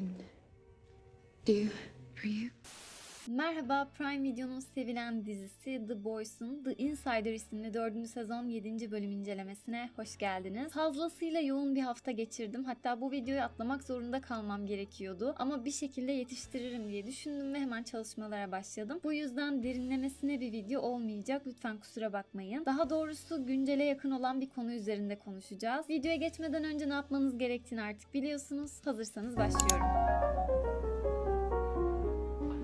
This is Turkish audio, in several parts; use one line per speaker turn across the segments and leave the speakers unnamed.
can do for you.
Merhaba Prime Video'nun sevilen dizisi The Boys'un The Insider isimli 4. sezon 7. bölüm incelemesine hoş geldiniz. Fazlasıyla yoğun bir hafta geçirdim. Hatta bu videoyu atlamak zorunda kalmam gerekiyordu. Ama bir şekilde yetiştiririm diye düşündüm ve hemen çalışmalara başladım. Bu yüzden derinlemesine bir video olmayacak. Lütfen kusura bakmayın. Daha doğrusu güncele yakın olan bir konu üzerinde konuşacağız. Videoya geçmeden önce ne yapmanız gerektiğini artık biliyorsunuz. Hazırsanız başlıyorum.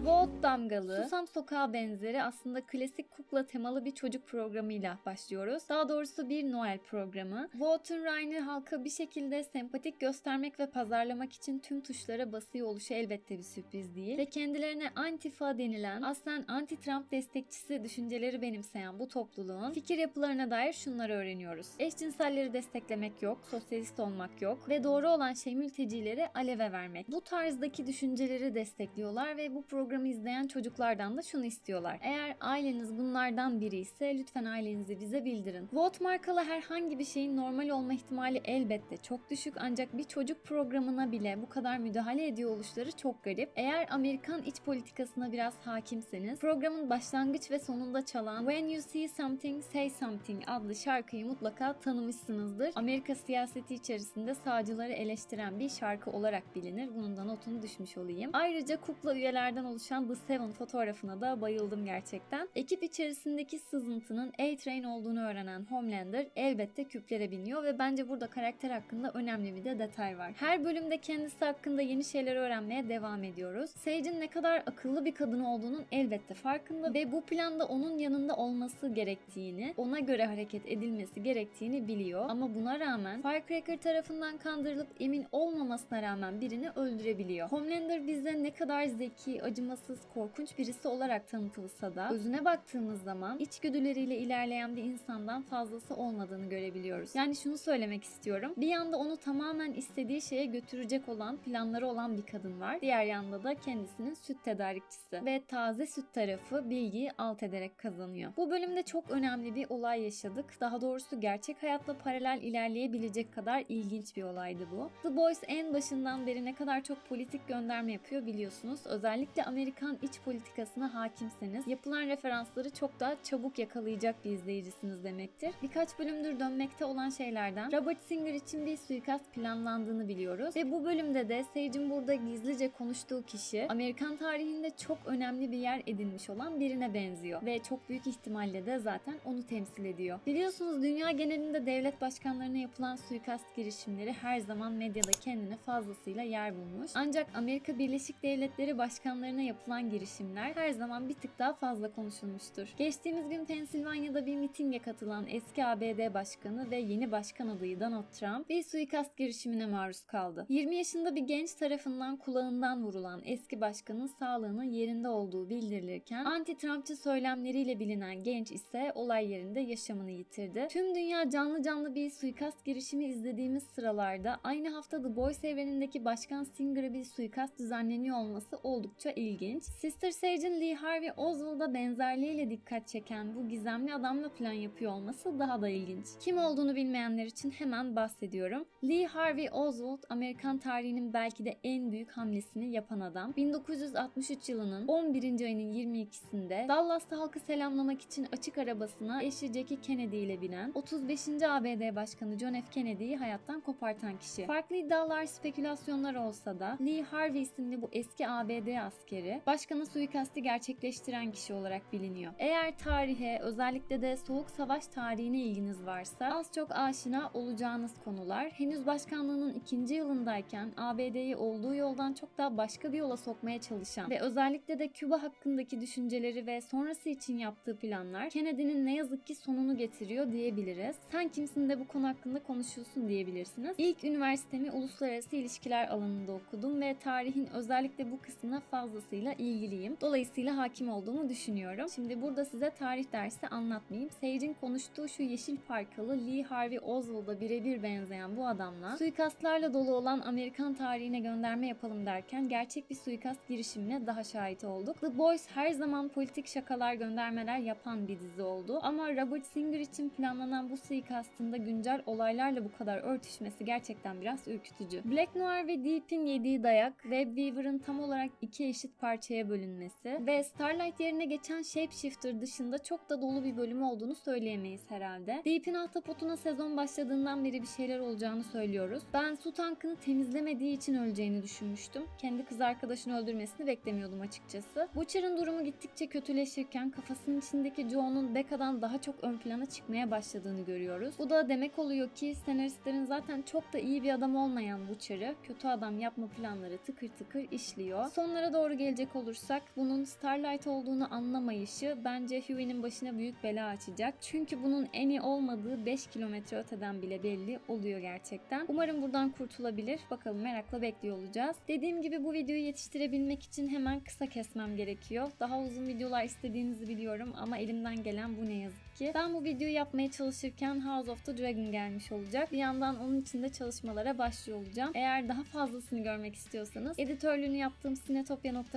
Vogue damgalı, Susam Sokağı benzeri aslında klasik kukla temalı bir çocuk programıyla başlıyoruz. Daha doğrusu bir Noel programı. Vogue'un Ryan'ı halka bir şekilde sempatik göstermek ve pazarlamak için tüm tuşlara basıyor oluşu elbette bir sürpriz değil. Ve kendilerine Antifa denilen aslen anti-Trump destekçisi düşünceleri benimseyen bu topluluğun fikir yapılarına dair şunları öğreniyoruz. Eşcinselleri desteklemek yok, sosyalist olmak yok ve doğru olan şey mültecileri aleve vermek. Bu tarzdaki düşünceleri destekliyorlar ve bu programı izleyen çocuklardan da şunu istiyorlar. Eğer aileniz bunlardan biri ise lütfen ailenizi bize bildirin. Vote markalı herhangi bir şeyin normal olma ihtimali elbette çok düşük ancak bir çocuk programına bile bu kadar müdahale ediyor oluşları çok garip. Eğer Amerikan iç politikasına biraz hakimseniz programın başlangıç ve sonunda çalan When You See Something Say Something adlı şarkıyı mutlaka tanımışsınızdır. Amerika siyaseti içerisinde sağcıları eleştiren bir şarkı olarak bilinir. Bunun da notunu düşmüş olayım. Ayrıca kukla üyelerden oluşan The Seven fotoğrafına da bayıldım gerçekten. Ekip içerisindeki sızıntının A-Train olduğunu öğrenen Homelander elbette küplere biniyor ve bence burada karakter hakkında önemli bir de detay var. Her bölümde kendisi hakkında yeni şeyler öğrenmeye devam ediyoruz. Sage'in ne kadar akıllı bir kadın olduğunun elbette farkında ve bu planda onun yanında olması gerektiğini, ona göre hareket edilmesi gerektiğini biliyor. Ama buna rağmen Firecracker tarafından kandırılıp emin olmamasına rağmen birini öldürebiliyor. Homelander bize ne kadar zeki, acımasız, korkunç birisi olarak tanıtılsa da özüne baktığımız zaman içgüdüleriyle ilerleyen bir insandan fazlası olmadığını görebiliyoruz. Yani şunu söylemek istiyorum. Bir yanda onu tamamen istediği şeye götürecek olan, planları olan bir kadın var. Diğer yanda da kendisinin süt tedarikçisi ve taze süt tarafı bilgiyi alt ederek kazanıyor. Bu bölümde çok önemli bir olay yaşadık. Daha doğrusu gerçek hayatla paralel ilerleyebilecek kadar ilginç bir olaydı bu. The Boys en başından beri ne kadar çok politik gönderme yapıyor biliyorsunuz. Özellikle Amerikan iç politikasına hakimseniz yapılan referansları çok daha çabuk yakalayacak bir izleyicisiniz demektir. Birkaç bölümdür dönmekte olan şeylerden Robert Singer için bir suikast planlandığını biliyoruz ve bu bölümde de Sage'in burada gizlice konuştuğu kişi Amerikan tarihinde çok önemli bir yer edinmiş olan birine benziyor ve çok büyük ihtimalle de zaten onu temsil ediyor. Biliyorsunuz dünya genelinde devlet başkanlarına yapılan suikast girişimleri her zaman medyada kendine fazlasıyla yer bulmuş. Ancak Amerika Birleşik Devletleri başkanlarına yapılan girişimler her zaman bir tık daha fazla konuşulmuştur. Geçtiğimiz gün Pensilvanya'da bir mitinge katılan eski ABD başkanı ve yeni başkan adayı Donald Trump bir suikast girişimine maruz kaldı. 20 yaşında bir genç tarafından kulağından vurulan eski başkanın sağlığının yerinde olduğu bildirilirken anti-Trumpçı söylemleriyle bilinen genç ise olay yerinde yaşamını yitirdi. Tüm dünya canlı canlı bir suikast girişimi izlediğimiz sıralarda aynı hafta The Boys evrenindeki Başkan Singer'a bir suikast düzenleniyor olması oldukça ilginç. Sister Sage'in Lee Harvey Oswald'a benzerliğiyle dikkat çeken bu gizemli adamla plan yapıyor olması daha da ilginç. Kim olduğunu bilmeyenler için hemen bahsediyorum. Lee Harvey Oswald Amerikan tarihinin belki de en büyük hamlesini yapan adam. 1963 yılının 11. ayının 22'sinde Dallas'ta halkı selamlamak için açık arabasına eşi Jackie Kennedy ile binen 35. ABD Başkanı John F. Kennedy'yi hayattan kopartan kişi. Farklı iddialar, spekülasyonlar olsa da Lee Harvey isimli bu eski ABD askeri başkanı suikasti gerçekleştiren kişi olarak biliniyor. Eğer tarihe özellikle de Soğuk Savaş tarihine ilginiz varsa az çok aşina olacağınız konular. Henüz başkanlığının ikinci yılındayken ABD'yi olduğu yoldan çok daha başka bir yola sokmaya çalışan ve özellikle de Küba hakkındaki düşünceleri ve sonrası için yaptığı planlar Kennedy'nin ne yazık ki sonunu getiriyor diyebiliriz. Sen kimsin de bu konu hakkında konuşuyorsun diyebilirsiniz. İlk üniversitemi uluslararası ilişkiler alanında okudum ve tarihin özellikle bu kısmına fazlasıyla dünyasıyla ilgiliyim. Dolayısıyla hakim olduğumu düşünüyorum. Şimdi burada size tarih dersi anlatmayayım. Sage'in konuştuğu şu yeşil parkalı Lee Harvey Oswald'a birebir benzeyen bu adamla suikastlarla dolu olan Amerikan tarihine gönderme yapalım derken gerçek bir suikast girişimine daha şahit olduk. The Boys her zaman politik şakalar göndermeler yapan bir dizi oldu. Ama Robert Singer için planlanan bu suikastın da güncel olaylarla bu kadar örtüşmesi gerçekten biraz ürkütücü. Black Noir ve Deep'in yediği dayak, Web Weaver'ın tam olarak iki eşit parçaya bölünmesi ve Starlight yerine geçen Shapeshifter dışında çok da dolu bir bölüm olduğunu söyleyemeyiz herhalde. Deep'in ahtapotuna sezon başladığından beri bir şeyler olacağını söylüyoruz. Ben su tankını temizlemediği için öleceğini düşünmüştüm. Kendi kız arkadaşını öldürmesini beklemiyordum açıkçası. Butcher'ın durumu gittikçe kötüleşirken kafasının içindeki Joe'nun Becca'dan daha çok ön plana çıkmaya başladığını görüyoruz. Bu da demek oluyor ki senaristlerin zaten çok da iyi bir adam olmayan Butcher'ı kötü adam yapma planları tıkır tıkır işliyor. Sonlara doğru gelecek olursak bunun Starlight olduğunu anlamayışı bence Huey'nin başına büyük bela açacak. Çünkü bunun iyi olmadığı 5 kilometre öteden bile belli oluyor gerçekten. Umarım buradan kurtulabilir. Bakalım merakla bekliyor olacağız. Dediğim gibi bu videoyu yetiştirebilmek için hemen kısa kesmem gerekiyor. Daha uzun videolar istediğinizi biliyorum ama elimden gelen bu ne yazık ki. Ben bu videoyu yapmaya çalışırken House of the Dragon gelmiş olacak. Bir yandan onun için de çalışmalara başlıyor olacağım. Eğer daha fazlasını görmek istiyorsanız editörlüğünü yaptığım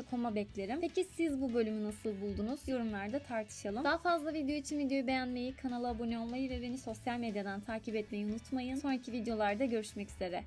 sinetopya.com'a beklerim. Peki siz bu bölümü nasıl buldunuz? Yorumlarda tartışalım. Daha fazla video için videoyu beğenmeyi, kanala abone olmayı ve beni sosyal medyadan takip etmeyi unutmayın. Sonraki videolarda görüşmek üzere.